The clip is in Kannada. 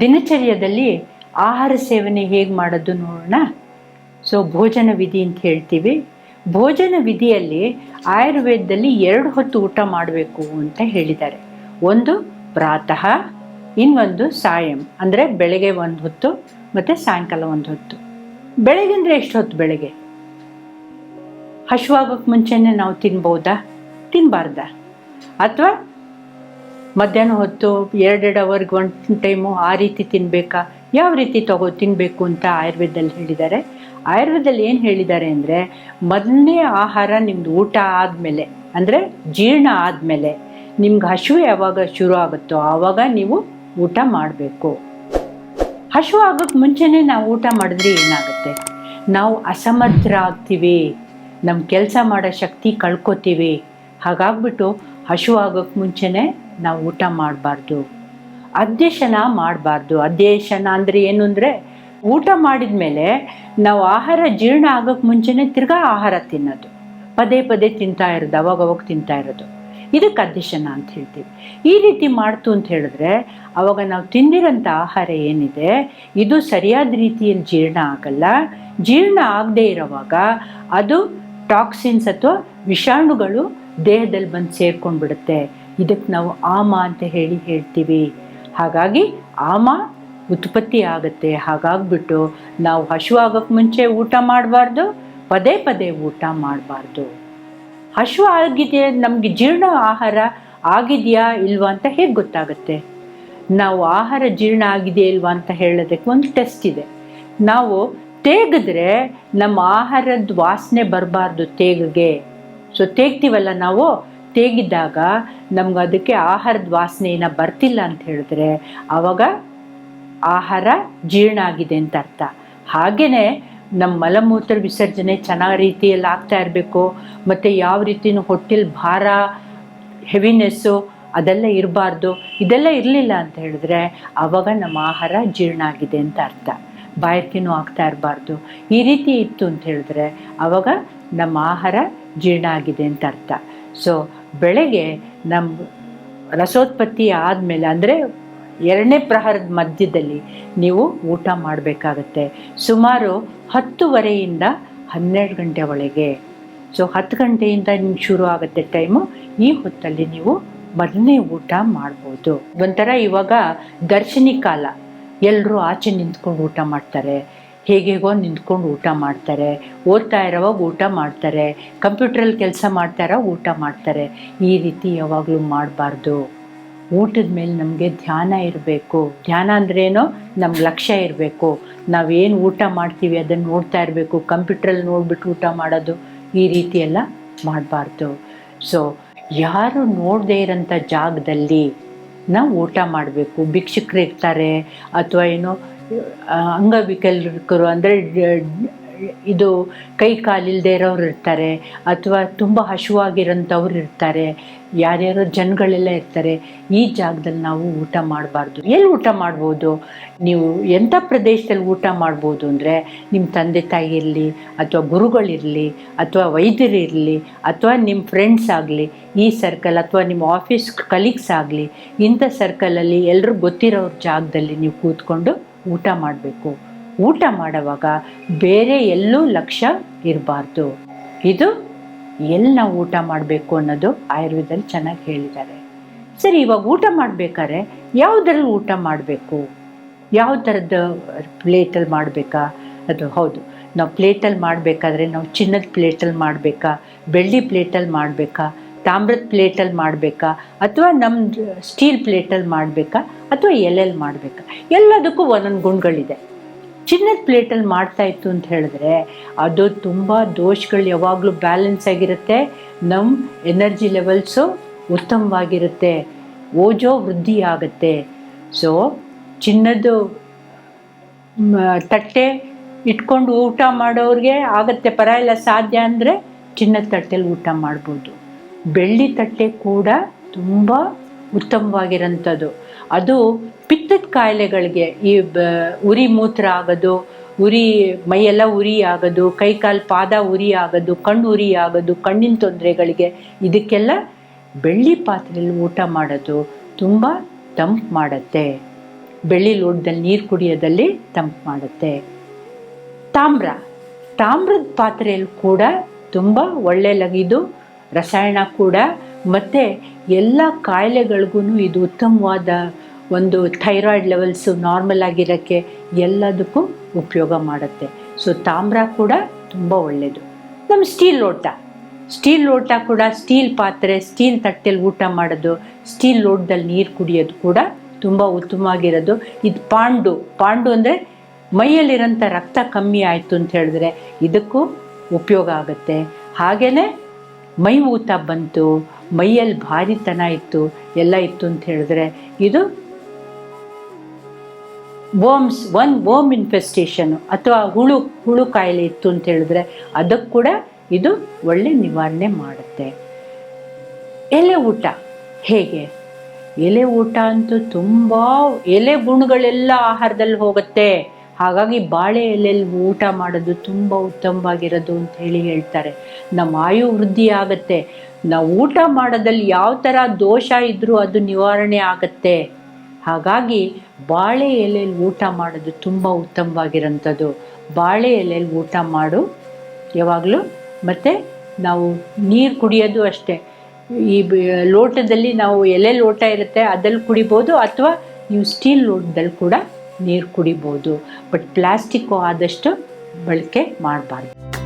ದಿನಚರ್ಯದಲ್ಲಿ ಆಹಾರ ಸೇವನೆ ಹೇಗೆ ಮಾಡೋದು ನೋಡೋಣ. ಸೊ ಭೋಜನ ವಿಧಿ ಅಂತ ಹೇಳ್ತೀವಿ. ಭೋಜನ ವಿಧಿಯಲ್ಲಿ ಆಯುರ್ವೇದದಲ್ಲಿ ಎರಡು ಹೊತ್ತು ಊಟ ಮಾಡಬೇಕು ಅಂತ ಹೇಳಿದ್ದಾರೆ. ಒಂದು ಪ್ರಾತಃ, ಇನ್ನೊಂದು ಸಾಯಂ. ಅಂದರೆ ಬೆಳಗ್ಗೆ ಒಂದು ಹೊತ್ತು ಮತ್ತು ಸಾಯಂಕಾಲ ಒಂದು ಹೊತ್ತು. ಬೆಳಗ್ಗೆ ಅಂದರೆ ಎಷ್ಟು ಹೊತ್ತು ಬೆಳಗ್ಗೆ? ಹಶುವಾಗೋಕ್ಕೆ ಮುಂಚೆನೇ ನಾವು ತಿನ್ಬೋದಾ? ತಿನ್ನಬಾರ್ದಾ ಅಥವಾ ಮಧ್ಯಾಹ್ನ ಹೊತ್ತು ಎರಡೆರಡು ಅವರ್ಗೆ ಒಂದು ಟೈಮು ಆ ರೀತಿ ತಿನ್ನಬೇಕಾ ಯಾವ ರೀತಿ ತಗೋ ತಿನ್ನಬೇಕು ಅಂತ ಆಯುರ್ವೇದದಲ್ಲಿ ಹೇಳಿದ್ದಾರೆ. ಆಯುರ್ವೇದದಲ್ಲಿ ಏನು ಹೇಳಿದ್ದಾರೆ ಅಂದರೆ, ಮೊದಲನೇ ಆಹಾರ ನಿಮ್ಮದು ಊಟ ಆದಮೇಲೆ, ಅಂದರೆ ಜೀರ್ಣ ಆದಮೇಲೆ, ನಿಮ್ಗೆ ಹಸಿವು ಯಾವಾಗ ಶುರು ಆಗುತ್ತೋ ಆವಾಗ ನೀವು ಊಟ ಮಾಡಬೇಕು. ಹಸಿವು ಆಗೋಕ್ಕೆ ಮುಂಚೆನೇ ನಾವು ಊಟ ಮಾಡಿದ್ರೆ ಏನಾಗುತ್ತೆ? ನಾವು ಅಸಮರ್ಥರಾಗ್ತೀವಿ ನಮ್ಮ ಕೆಲಸ ಮಾಡೋ ಶಕ್ತಿ ಕಳ್ಕೊತೀವಿ. ಹಾಗಾಗ್ಬಿಟ್ಟು ಹಸಿವು ಆಗೋಕ್ಕೆ ಮುಂಚೆನೇ ನಾವು ಊಟ ಮಾಡಬಾರ್ದು ಅಧ್ಯಶನ ಮಾಡಬಾರ್ದು. ಅಧ್ಯಯನ ಅಂದರೆ ಏನು ಅಂದರೆ, ಊಟ ಮಾಡಿದ ಮೇಲೆ ನಾವು ಆಹಾರ ಜೀರ್ಣ ಆಗೋಕ್ಕೆ ಮುಂಚೆನೇ ತಿರ್ಗಾ ಆಹಾರ ತಿನ್ನೋದು. ಪದೇ ಪದೇ ತಿಂತಾ ಇರೋದು, ಅವಾಗ ಅವಾಗ ತಿಂತಾ ಇರೋದು. ಇದಕ್ಕೆ ಅಧ್ಯಶನ ಅಂತ ಹೇಳ್ತೀವಿ. ಈ ರೀತಿ ಮಾಡ್ತು ಅಂತ ಹೇಳಿದ್ರೆ, ಅವಾಗ ನಾವು ತಿಂದಿರೋಂಥ ಆಹಾರ ಏನಿದೆ, ಇದು ಸರಿಯಾದ ರೀತಿಯಲ್ಲಿ ಜೀರ್ಣ ಆಗಲ್ಲ. ಜೀರ್ಣ ಆಗದೇ ಇರೋವಾಗ ಅದು ಟಾಕ್ಸಿನ್ಸ್ ಅಥವಾ ವಿಷಾಣುಗಳು ದೇಹದಲ್ಲಿ ಬಂದು ಸೇರ್ಕೊಂಡು ಬಿಡುತ್ತೆ ಇದಕ್ಕೆ ನಾವು ಆಮ ಅಂತ ಹೇಳಿ ಹೇಳ್ತೀವಿ. ಹಾಗಾಗಿ ಆಮ ಉತ್ಪತ್ತಿ ಆಗುತ್ತೆ. ಹಾಗಾಗ್ಬಿಟ್ಟು ನಾವು ಹಸಿವಾಗೋಕ್ಕೆ ಮುಂಚೆ ಊಟ ಮಾಡಬಾರ್ದು, ಪದೇ ಪದೇ ಊಟ ಮಾಡಬಾರ್ದು. ಹಶು ಆಗಿದೆ ನಮಗೆ ಜೀರ್ಣ ಆಹಾರ ಆಗಿದೆಯಾ ಇಲ್ವಾ ಅಂತ ಹೇಗೆ ಗೊತ್ತಾಗುತ್ತೆ? ನಾವು ಆಹಾರ ಜೀರ್ಣ ಆಗಿದೆಯಾ ಇಲ್ವಾ ಅಂತ ಹೇಳೋದಕ್ಕೆ ಒಂದು ಟೆಸ್ಟ್ ಇದೆ. ನಾವು ತೇಗಿದ್ರೆ ನಮ್ಮ ಆಹಾರದ ವಾಸನೆ ಬರಬಾರ್ದು ತೇಗಗೆ. ಸೊ ತೇಗ್ತೀವಲ್ಲ ನಾವು? ತೇಗಿದ್ದಾಗ ನಮ್ಗೆ ಅದಕ್ಕೆ ಆಹಾರದ ವಾಸನೆ ಏನೋ ಬರ್ತಿಲ್ಲ ಅಂತ ಹೇಳಿದ್ರೆ ಆವಾಗ ಆಹಾರ ಜೀರ್ಣ ಆಗಿದೆ ಅಂತ ಅರ್ಥ. ಹಾಗೆಯೇ ನಮ್ಮ ಮಲಮೂತ್ರ ವಿಸರ್ಜನೆ ಚೆನ್ನಾಗಿ ರೀತಿಯಲ್ಲಿ ಆಗ್ತಾ ಇರಬೇಕು, ಮತ್ತು ಯಾವ ರೀತಿನೂ ಹೊಟ್ಟೆಲಿ ಭಾರ ಹೆವಿನೆಸ್ಸು ಅದೆಲ್ಲ ಇರಬಾರ್ದು, ಇದೆಲ್ಲ ಇರಲಿಲ್ಲ ಅಂತ ಹೇಳಿದ್ರೆ ಆವಾಗ ನಮ್ಮ ಆಹಾರ ಜೀರ್ಣ ಆಗಿದೆ ಅಂತ ಅರ್ಥ. ಬಾಯಕಿನೂ ಆಗ್ತಾ ಇರಬಾರ್ದು. ಈ ರೀತಿ ಇತ್ತು ಅಂತ ಹೇಳಿದ್ರೆ ಆವಾಗ ನಮ್ಮ ಆಹಾರ ಜೀರ್ಣ ಆಗಿದೆ ಅಂತ ಅರ್ಥ. ಸೊ ಬೆಳಗ್ಗೆ ನಮ್ಮ ರಸೋತ್ಪತ್ತಿ ಆದಮೇಲೆ, ಅಂದರೆ ಎರಡನೇ ಪ್ರಹಾರದ ಮಧ್ಯದಲ್ಲಿ ನೀವು ಊಟ ಮಾಡಬೇಕಾಗತ್ತೆ. ಸುಮಾರು ಹತ್ತುವರೆಯಿಂದ ಹನ್ನೆರಡು ಗಂಟೆ ಒಳಗೆ. ಸೊ ಹತ್ತು ಗಂಟೆಯಿಂದ ನಿಮ್ಗೆ ಶುರು ಆಗುತ್ತೆ ಟೈಮು. ಈ ಹೊತ್ತಲ್ಲಿ ನೀವು ಮೊದಲನೇ ಊಟ ಮಾಡ್ಬೋದು. ಒಂಥರ ಇವಾಗ ದರ್ಶನಿ ಕಾಲ. ಎಲ್ಲರೂ ಆಚೆ ನಿಂತ್ಕೊಂಡು ಊಟ ಮಾಡ್ತಾರೆ. ಹೇಗೇಗೋ ನಿಂತ್ಕೊಂಡು ಊಟ ಮಾಡ್ತಾರೆ, ಓದ್ತಾ ಇರೋವಾಗ ಊಟ ಮಾಡ್ತಾರೆ ಕಂಪ್ಯೂಟ್ರಲ್ಲಿ ಕೆಲಸ ಮಾಡ್ತಾ ಇರೋ ಊಟ ಮಾಡ್ತಾರೆ. ಈ ರೀತಿ ಯಾವಾಗಲೂ ಮಾಡಬಾರ್ದು. ಊಟದ ಮೇಲೆ ನಮಗೆ ಧ್ಯಾನ ಇರಬೇಕು. ಧ್ಯಾನ ಅಂದ್ರೇನು? ನಮ್ಮ ಲಕ್ಷ್ಯ ಇರಬೇಕು. ನಾವೇನು ಊಟ ಮಾಡ್ತೀವಿ ಅದನ್ನು ನೋಡ್ತಾ ಇರಬೇಕು ಕಂಪ್ಯೂಟ್ರಲ್ಲಿ ನೋಡ್ಬಿಟ್ಟು ಊಟ ಮಾಡೋದು, ಈ ರೀತಿ ಎಲ್ಲ ಮಾಡಬಾರ್ದು. ಸೊ ಯಾರು ನೋಡದೇ ಇರೋಂಥ ಜಾಗದಲ್ಲಿ ನಾವು ಊಟ ಮಾಡಬೇಕು. ಭಿಕ್ಷುಕರು ಇರ್ತಾರೆ, ಅಥವಾ ಏನೋ ಅಂಗವಿಕಲರು ಅಂದರೆ ಇದು ಕೈ ಕಾಲಿಲ್ಲದೆ ಇರೋರು ಇರ್ತಾರೆ, ಅಥವಾ ತುಂಬ ಹಸುವಾಗಿರೋಂಥವ್ರು ಇರ್ತಾರೆ, ಯಾರ್ಯಾರೋ ಜನಗಳೆಲ್ಲ ಇರ್ತಾರೆ, ಈ ಜಾಗದಲ್ಲಿ ನಾವು ಊಟ ಮಾಡಬಾರ್ದು. ಎಲ್ಲಿ ಊಟ ಮಾಡ್ಬೋದು? ನೀವು ಎಂಥ ಪ್ರದೇಶದಲ್ಲಿ ಊಟ ಮಾಡ್ಬೋದು ಅಂದರೆ ನಿಮ್ಮ ತಂದೆ ತಾಯಿ ಇರಲಿ, ಅಥವಾ ಗುರುಗಳಿರಲಿ ಅಥವಾ ವೈದ್ಯರು ಇರಲಿ, ಅಥವಾ ನಿಮ್ಮ ಫ್ರೆಂಡ್ಸ್ ಆಗಲಿ, ಈ ಸರ್ಕಲ್ ಅಥವಾ ನಿಮ್ಮ ಆಫೀಸ್ ಕಲೀಗ್ಸ್ ಆಗಲಿ, ಇಂಥ ಸರ್ಕಲಲ್ಲಿ ಎಲ್ಲರೂ ಗೊತ್ತಿರೋ ಜಾಗದಲ್ಲಿ ನೀವು ಕೂತ್ಕೊಂಡು ಊಟ ಮಾಡಬೇಕು. ಊಟ ಮಾಡುವಾಗ ಬೇರೆ ಎಲ್ಲೂ ಲಕ್ಷ್ಯ ಇರಬಾರ್ದು. ಇದು ಎಲ್ಲಿ ನಾವು ಊಟ ಮಾಡಬೇಕು ಅನ್ನೋದು ಆಯುರ್ವೇದಲ್ಲಿ ಚೆನ್ನಾಗಿ ಹೇಳಿದ್ದಾರೆ. ಸರಿ, ಇವಾಗ ಊಟ ಮಾಡಬೇಕಾದ್ರೆ ಯಾವುದ್ರಲ್ಲಿ ಊಟ ಮಾಡಬೇಕು? ಯಾವ ಥರದ ಪ್ಲೇಟಲ್ಲಿ ಮಾಡಬೇಕಾ? ಅದು ಹೌದು, ನಾವು ಪ್ಲೇಟಲ್ಲಿ ಮಾಡಬೇಕಾದ್ರೆ ನಾವು ಚಿನ್ನದ ಪ್ಲೇಟಲ್ಲಿ ಮಾಡಬೇಕಾ? ಬೆಳ್ಳಿ ಪ್ಲೇಟಲ್ಲಿ ಮಾಡಬೇಕಾ? ತಾಮ್ರದ ಪ್ಲೇಟಲ್ಲಿ ಮಾಡಬೇಕಾ? ಅಥವಾ ನಮ್ಮ ಸ್ಟೀಲ್ ಪ್ಲೇಟಲ್ಲಿ ಮಾಡಬೇಕಾ? ಅಥವಾ ಎಲೆಲ್ಲಿ ಮಾಡಬೇಕಾ? ಎಲ್ಲದಕ್ಕೂ ಒಂದೊಂದು ಗುಣಗಳಿದೆ. ಚಿನ್ನದ ಪ್ಲೇಟಲ್ಲಿ ಮಾಡ್ತಾ ಇತ್ತು ಅಂತ ಹೇಳಿದ್ರೆ ಅದು ತುಂಬ ದೋಷಗಳು ಯಾವಾಗಲೂ ಬ್ಯಾಲೆನ್ಸ್ ಆಗಿರುತ್ತೆ. ನಮ್ಮ ಎನರ್ಜಿ ಲೆವೆಲ್ಸು ಉತ್ತಮವಾಗಿರುತ್ತೆ. ಓಜೋ ವೃದ್ಧಿ ಆಗುತ್ತೆ. ಸೊ ಚಿನ್ನದ ತಟ್ಟೆ ಇಟ್ಕೊಂಡು ಊಟ ಮಾಡೋರಿಗೆ ಆಗತ್ತೆ. ಪರ ಸಾಧ್ಯ ಅಂದರೆ ಚಿನ್ನದ ತಟ್ಟೆಲಿ ಊಟ ಮಾಡ್ಬೋದು. ಬೆಳ್ಳಿ ತಟ್ಟೆ ಕೂಡ ತುಂಬ ಉತ್ತಮವಾಗಿರೋಂಥದ್ದು ಅದು ಪಿತ್ತದ ಕಾಯಿಲೆಗಳಿಗೆ ಈ ಬ, ಉರಿ ಮೂತ್ರ ಆಗೋದು, ಉರಿ ಮೈಯೆಲ್ಲ ಉರಿ ಆಗೋದು ಕೈ ಕಾಲು ಪಾದ ಉರಿ ಆಗೋದು, ಕಣ್ಣು ಉರಿ ಆಗೋದು, ಕಣ್ಣಿನ ತೊಂದರೆಗಳಿಗೆ ಇದಕ್ಕೆಲ್ಲ ಬೆಳ್ಳಿ ಪಾತ್ರೆಯಲ್ಲಿ ಊಟ ಮಾಡೋದು ತುಂಬ ತಂಪು ಮಾಡುತ್ತೆ. ಬೆಳ್ಳಿ ಲೋಟದಲ್ಲಿ ನೀರು ಕುಡಿಯೋದಲ್ಲಿ ತಂಪು ಮಾಡುತ್ತೆ. ತಾಮ್ರ. ತಾಮ್ರದ ಪಾತ್ರೆಯಲ್ಲಿ ಕೂಡ ತುಂಬ ಒಳ್ಳೆ ಲಗಿದು ರಸಾಯನ ಕೂಡ, ಮತ್ತು ಎಲ್ಲ ಕಾಯಿಲೆಗಳಿಗೂ ಇದು ಉತ್ತಮವಾದ ಒಂದು ಥೈರಾಯ್ಡ್ ಲೆವೆಲ್ಸು ನಾರ್ಮಲ್ ಆಗಿರೋಕ್ಕೆ ಎಲ್ಲದಕ್ಕೂ ಉಪಯೋಗ ಮಾಡುತ್ತೆ. ಸೊ, ತಾಮ್ರ ಕೂಡ ತುಂಬ ಒಳ್ಳೆಯದು ನಮ್ಮ ಸ್ಟೀಲ್ ಲೋಟ. ಸ್ಟೀಲ್ ಲೋಟ ಕೂಡ ಸ್ಟೀಲ್ ಪಾತ್ರೆ, ಸ್ಟೀಲ್ ತಟ್ಟೆಲಿ ಊಟ ಮಾಡೋದು, ಸ್ಟೀಲ್ ಲೋಟದಲ್ಲಿ ನೀರು ಕುಡಿಯೋದು ಕೂಡ ತುಂಬ ಉತ್ತಮವಾಗಿರೋದು. ಇದು ಪಾಂಡು ಪಾಂಡು ಅಂದರೆ ಮೈಯಲ್ಲಿರೋಂಥ ರಕ್ತ ಕಮ್ಮಿ ಆಯಿತು ಅಂತ ಹೇಳಿದ್ರೆ ಇದಕ್ಕೂ ಉಪಯೋಗ ಆಗುತ್ತೆ. ಹಾಗೆಯೇ ಮೈ ಊತ ಬಂತು, ಮೈಯಲ್ಲಿ ಭಾರಿತನ ಇತ್ತು, ಎಲ್ಲ ಇತ್ತು ಅಂತ ಹೇಳಿದ್ರೆ ಇದು ವರ್ಮ್ಸ್ ಒನ್ ವರ್ಮ್ ಇನ್ಫೆಸ್ಟೇಷನ್ ಅಥವಾ ಹುಳು ಹುಳು ಕಾಯಿಲೆ ಇತ್ತು ಅಂತ ಹೇಳಿದ್ರೆ ಅದಕ್ಕೆ ಕೂಡ ಇದು ಒಳ್ಳೆ ನಿವಾರಣೆ ಮಾಡುತ್ತೆ. ಎಲೆ ಊಟ ಹೇಗೆ? ಎಲೆ ಊಟ ಅಂತೂ ತುಂಬ, ಎಲೆ ಗುಣಗಳೆಲ್ಲ ಆಹಾರದಲ್ಲಿ ಹೋಗುತ್ತೆ. ಹಾಗಾಗಿ ಬಾಳೆ ಎಲೆಯಲ್ಲಿ ಊಟ ಮಾಡೋದು ತುಂಬ ಉತ್ತಮವಾಗಿರೋದು ಅಂತ ಹೇಳಿ ಹೇಳ್ತಾರೆ. ನಮ್ಮ ಆಯು ವೃದ್ಧಿ ಆಗುತ್ತೆ. ನಾವು ಊಟ ಮಾಡೋದಲ್ಲಿ ಯಾವ ಥರ ದೋಷ ಇದ್ದರೂ ಅದು ನಿವಾರಣೆ ಆಗುತ್ತೆ. ಹಾಗಾಗಿ ಬಾಳೆ ಎಲೆಯಲ್ಲಿ ಊಟ ಮಾಡೋದು ತುಂಬ ಉತ್ತಮವಾಗಿರೋಂಥದ್ದು. ಬಾಳೆ ಎಲೆಯಲ್ಲಿ ಊಟ ಮಾಡು. ಯಾವಾಗಲೂ ಮತ್ತು ನಾವು ನೀರು ಕುಡಿಯೋದು ಅಷ್ಟೇ. ಈ ಲೋಟದಲ್ಲಿ ನಾವು ಎಲೆ ಲೋಟ ಇರುತ್ತೆ ಅದಲ್ಲಿ ಕುಡಿಬೋದು ಅಥವಾ ನೀವು ಸ್ಟೀಲ್ ಲೋಟದಲ್ಲಿ ಕೂಡ ನೀರು ಕುಡಿಬೋದು ಬಟ್ ಪ್ಲಾಸ್ಟಿಕ್ಕು ಆದಷ್ಟು ಬಳಕೆ ಮಾಡಬಾರ್ದು.